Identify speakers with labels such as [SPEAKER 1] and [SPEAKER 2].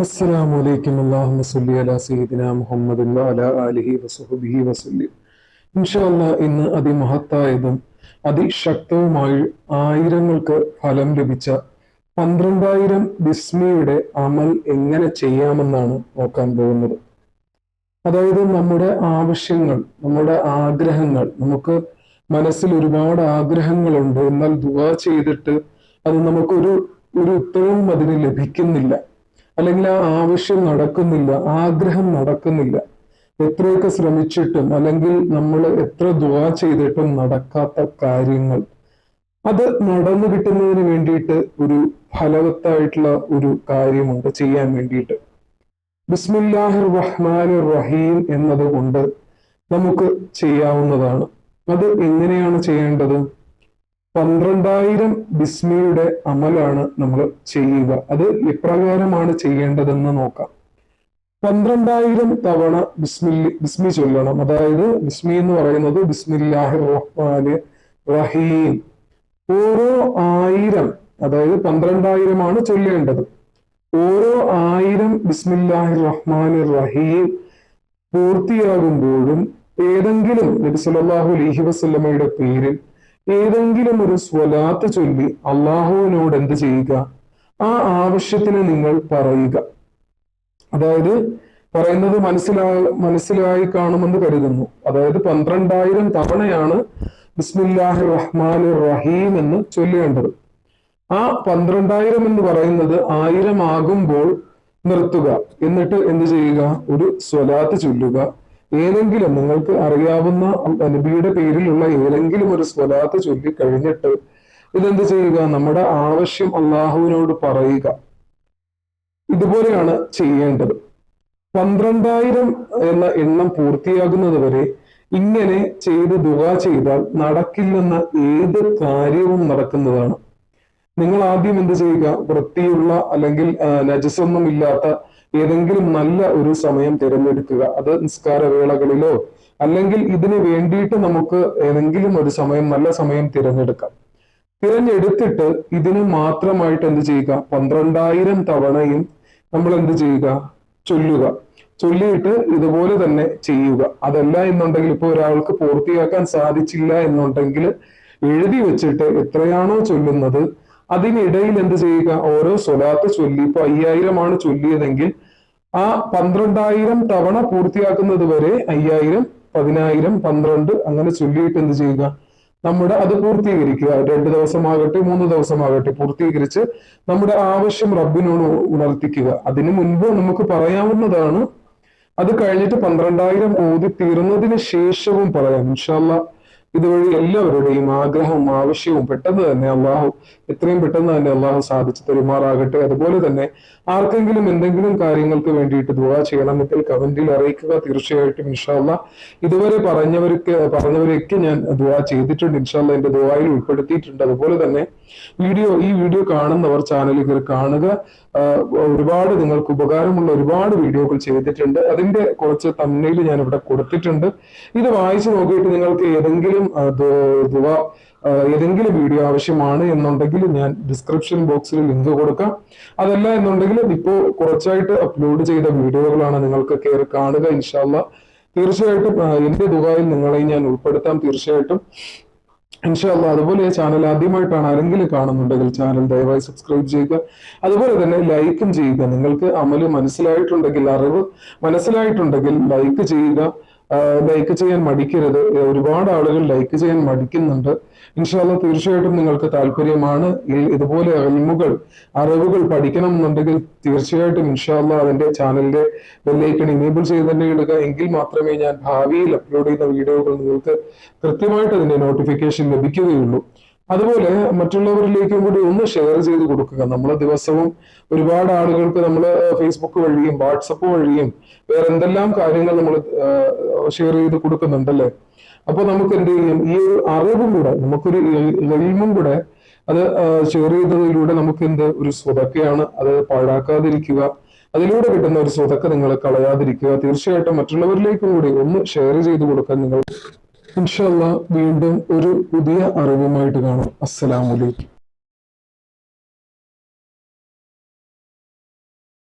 [SPEAKER 1] അസ്സലാമു അലൈക്കും. അല്ലാഹുമ്മ സ്വല്ലി. അലാ ഇന്ന് അതിമഹത്തായതും അതിശക്തവുമായി ആയിരങ്ങൾക്ക് ഫലം ലഭിച്ച പന്ത്രണ്ടായിരം ബിസ്മിയുടെ അമൽ എങ്ങനെ ചെയ്യാമെന്നാണ് നോക്കാൻ പോകുന്നത്. അതായത് നമ്മുടെ ആവശ്യങ്ങൾ നമ്മുടെ ആഗ്രഹങ്ങൾ നമുക്ക് മനസ്സിൽ ഒരുപാട് ആഗ്രഹങ്ങളുണ്ട്. എന്നാൽ ദുവാ ചെയ്തിട്ട് അത് നമുക്കൊരു ഒരു ഉത്തരവും അതിന് ലഭിക്കുന്നില്ല. അല്ലെങ്കിൽ ആ ആവശ്യം നടക്കുന്നില്ല ആഗ്രഹം നടക്കുന്നില്ല. എത്രയൊക്കെ ശ്രമിച്ചിട്ടും അല്ലെങ്കിൽ നമ്മൾ എത്ര ദുവാ ചെയ്തിട്ടും നടക്കാത്ത കാര്യങ്ങൾ. അത് നടന്നു കിട്ടുന്നതിന് വേണ്ടിയിട്ട് ഒരു ഫലവത്തായിട്ടുള്ള ഒരു കാര്യമുണ്ട് ചെയ്യാൻ വേണ്ടിയിട്ട്. ബിസ്മില്ലാഹിർ റഹ്മാൻ റഹീം എന്നതുകൊണ്ട് നമുക്ക് ചെയ്യാവുന്നതാണ്. അത് എങ്ങനെയാണ് ചെയ്യേണ്ടത്? പന്ത്രണ്ടായിരം ബിസ്മിയുടെ അമലാണ് നമ്മൾ ചെയ്യുക. അത് എപ്രകാരമാണ് ചെയ്യേണ്ടതെന്ന് നോക്കാം. പന്ത്രണ്ടായിരം തവണ ബിസ്മി ബിസ്മി ചൊല്ലണം. അതായത് ബിസ്മി എന്ന് പറയുന്നത് ബിസ്മില്ലാഹി റഹ്മാന് റഹീം. ഓരോ ആയിരം അതായത് പന്ത്രണ്ടായിരമാണ് ചൊല്ലേണ്ടത്. ഓരോ ആയിരം ബിസ്മില്ലാഹി റഹ്മാൻ റഹീം പൂർത്തിയാകുമ്പോഴും ഏതെങ്കിലും നബി സല്ലല്ലാഹു അലൈഹി വസല്ലമയുടെ പേരിൽ ഏതെങ്കിലും ഒരു സ്വലാത്ത് ചൊല്ലി അള്ളാഹുവിനോട് എന്ത് ചെയ്യുക? ആ ആവശ്യത്തിന് നിങ്ങൾ പറയുക. അതായത് പറയുന്നത് മനസ്സിലാ മനസ്സിലായി കാണുമെന്ന് കരുതുന്നു. അതായത് പന്ത്രണ്ടായിരം തവണയാണ് ബിസ്മില്ലാഹി റഹ്മാൻ റഹീം എന്ന് ചൊല്ലേണ്ടത്. ആ പന്ത്രണ്ടായിരം എന്ന് പറയുന്നത് ആയിരം ആകുമ്പോൾ നിർത്തുക. എന്നിട്ട് എന്ത് ചെയ്യുക? ഒരു സ്വലാത്ത് ചൊല്ലുക. ഏതെങ്കിലും നിങ്ങൾക്ക് അറിയാവുന്ന നബിയുടെ പേരിലുള്ള ഏതെങ്കിലും ഒരു സ്വലാത്ത് ചൊല്ലി കഴിഞ്ഞിട്ട് ഇതെന്ത് ചെയ്യുക? നമ്മുടെ ആവശ്യം അള്ളാഹുവിനോട് പറയുക. ഇതുപോലെയാണ് ചെയ്യേണ്ടത്. പന്ത്രണ്ടായിരം എന്ന എണ്ണം പൂർത്തിയാകുന്നത് വരെ ഇങ്ങനെ ചെയ്ത് ദുവാ ചെയ്താൽ നടക്കില്ലെന്ന ഏത് കാര്യവും നടക്കുന്നതാണ്. നിങ്ങൾ ആദ്യം എന്ത് ചെയ്യുക? വൃത്തിയുള്ള അല്ലെങ്കിൽ നജസൊന്നും ഇല്ലാത്ത ഏതെങ്കിലും നല്ല ഒരു സമയം തിരഞ്ഞെടുക്കുക. അത് നിസ്കാര വേളകളിലോ അല്ലെങ്കിൽ ഇതിന് വേണ്ടിയിട്ട് നമുക്ക് ഏതെങ്കിലും ഒരു സമയം നല്ല സമയം തിരഞ്ഞെടുക്കാം. തിരഞ്ഞെടുത്തിട്ട് ഇതിന് മാത്രമായിട്ട് എന്ത് ചെയ്യുക? പന്ത്രണ്ടായിരം തവണയും നമ്മൾ എന്ത് ചെയ്യുക? ചൊല്ലുക. ചൊല്ലിയിട്ട് ഇതുപോലെ തന്നെ ചെയ്യുക. അതല്ല എന്നുണ്ടെങ്കിൽ ഇപ്പൊ ഒരാൾക്ക് പൂർത്തിയാക്കാൻ സാധിച്ചില്ല എന്നുണ്ടെങ്കിൽ എഴുതി വെച്ചിട്ട് എത്രയാണോ ചൊല്ലുന്നത് അതിനിടയിൽ എന്ത് ചെയ്യുക? ഓരോ സ്വലാത്ത് ചൊല്ലി ഇപ്പൊ അയ്യായിരമാണ് ചൊല്ലിയതെങ്കിൽ ആ പന്ത്രണ്ടായിരം തവണ പൂർത്തിയാക്കുന്നത് വരെ അയ്യായിരം പതിനായിരം പന്ത്രണ്ട് അങ്ങനെ ചൊല്ലിയിട്ട് എന്ത് ചെയ്യുക? നമ്മുടെ അത് പൂർത്തീകരിക്കുക. രണ്ട് ദിവസമാകട്ടെ മൂന്ന് ദിവസമാകട്ടെ പൂർത്തീകരിച്ച് നമ്മുടെ ആവശ്യം റബ്ബിനോട് ഉണർത്തിക്കുക. അതിനു മുൻപ് നമുക്ക് പറയാവുന്നതാണ് അത് കഴിഞ്ഞിട്ട് പന്ത്രണ്ടായിരം ഓതി തീർന്നതിന് ശേഷവും പറയാം. ഇൻഷാല്ല ഇതുവഴി എല്ലാവരുടെയും ആഗ്രഹവും ആവശ്യവും പെട്ടെന്ന് തന്നെ അള്ളാഹു എത്രയും പെട്ടെന്ന് തന്നെ അള്ളാഹു സാധിച്ചു തരുമാറാകട്ടെ. അതുപോലെ തന്നെ ആർക്കെങ്കിലും എന്തെങ്കിലും കാര്യങ്ങൾക്ക് വേണ്ടിയിട്ട് ദുവാ ചെയ്യണമെങ്കിൽ കമന്റിൽ അറിയിക്കുക. തീർച്ചയായിട്ടും ഇൻഷാല്ല ഇതുവരെ പറഞ്ഞവർക്ക് പറഞ്ഞവരൊക്കെ ഞാൻ ദുവാ ചെയ്തിട്ടുണ്ട്. ഇൻഷാല്ല എന്റെ ദുവായിൽ ഉൾപ്പെടുത്തിയിട്ടുണ്ട്. അതുപോലെ തന്നെ വീഡിയോ ഈ വീഡിയോ കാണുന്നവർ ചാനലിൽ കയറി കാണുക. ഒരുപാട് നിങ്ങൾക്ക് ഉപകാരമുള്ള ഒരുപാട് വീഡിയോകൾ ചെയ്തിട്ടുണ്ട്. അതിന്റെ കുറച്ച് തമ്മയിൽ ഞാൻ ഇവിടെ കൊടുത്തിട്ടുണ്ട്. ഇത് വായിച്ചു നോക്കിയിട്ട് നിങ്ങൾക്ക് ഏതെങ്കിലും ഏതെങ്കിലും വീഡിയോ ആവശ്യമാണ് എന്നുണ്ടെങ്കിൽ ഞാൻ ഡിസ്ക്രിപ്ഷൻ ബോക്സിൽ ലിങ്ക് കൊടുക്കാം. അതല്ല എന്നുണ്ടെങ്കിൽ ഇപ്പോൾ കുറച്ചായിട്ട് അപ്ലോഡ് ചെയ്ത വീഡിയോകളാണ് നിങ്ങൾക്ക് കയറി കാണുക ഇൻഷാല്ല തീർച്ചയായിട്ടും എന്റെ ദുബായിൽ നിങ്ങളെ ഞാൻ ഉൾപ്പെടുത്താം തീർച്ചയായിട്ടും. ഇൻഷാല്ല അതുപോലെ ഈ ചാനൽ ആദ്യമായിട്ടാണ് ആരെങ്കിലും കാണുന്നുണ്ടെങ്കിൽ ചാനൽ ദയവായി സബ്സ്ക്രൈബ് ചെയ്യുക. അതുപോലെ തന്നെ ലൈക്കും ചെയ്യുക. നിങ്ങൾക്ക് അമൽ മനസ്സിലായിട്ടുണ്ടെങ്കിൽ അറിവ് മനസ്സിലായിട്ടുണ്ടെങ്കിൽ ലൈക്ക് ചെയ്യുക. ലൈക്ക് ചെയ്യാൻ മടിക്കരുത്. ഒരുപാട് ആളുകൾ ലൈക്ക് ചെയ്യാൻ മടിക്കുന്നുണ്ട്. ഇൻഷാല്ല തീർച്ചയായിട്ടും നിങ്ങൾക്ക് താല്പര്യമാണ്. ഇതുപോലെ അറിവുകൾ അറിവുകൾ പഠിക്കണം എന്നുണ്ടെങ്കിൽ തീർച്ചയായിട്ടും ഇൻഷാല്ല അതിന്റെ ചാനലിന്റെ ബെല്ലൈക്കൺ ഇനേബിൾ ചെയ്ത് തന്നെ ഇടുക. എങ്കിൽ മാത്രമേ ഞാൻ ഭാവിയിൽ അപ്ലോഡ് ചെയ്യുന്ന വീഡിയോകൾ നിങ്ങൾക്ക് കൃത്യമായിട്ട് അതിന്റെ നോട്ടിഫിക്കേഷൻ ലഭിക്കുകയുള്ളൂ. അതുപോലെ മറ്റുള്ളവരിലേക്കും കൂടി ഒന്ന് ഷെയർ ചെയ്ത് കൊടുക്കുക. നമ്മൾ ദിവസവും ഒരുപാട് ആളുകൾക്ക് നമ്മൾ ഫേസ്ബുക്ക് വഴിയും വാട്സപ്പ് വഴിയും വേറെ എന്തെല്ലാം കാര്യങ്ങൾ നമ്മൾ ഷെയർ ചെയ്ത് കൊടുക്കുന്നുണ്ടല്ലേ? അപ്പൊ നമുക്ക് എന്ത് ചെയ്യും? ഈ ഒരു അറിവും കൂടെ നമുക്കൊരു എൽമും കൂടെ അത് ഷെയർ ചെയ്തതിലൂടെ നമുക്ക് എന്ത്? ഒരു സ്വതക്കയാണ്. അത് പാഴാക്കാതിരിക്കുക. അതിലൂടെ കിട്ടുന്ന ഒരു സ്വതക്ക നിങ്ങൾ കളയാതിരിക്കുക. തീർച്ചയായിട്ടും മറ്റുള്ളവരിലേക്കും കൂടി ഒന്ന് ഷെയർ ചെയ്ത് കൊടുക്കാൻ നിങ്ങൾ ഇൻഷല്ല വീണ്ടും ഒരു പുതിയ അറിവുമായിട്ട് കാണാം. അസ്സലാമലൈക്കും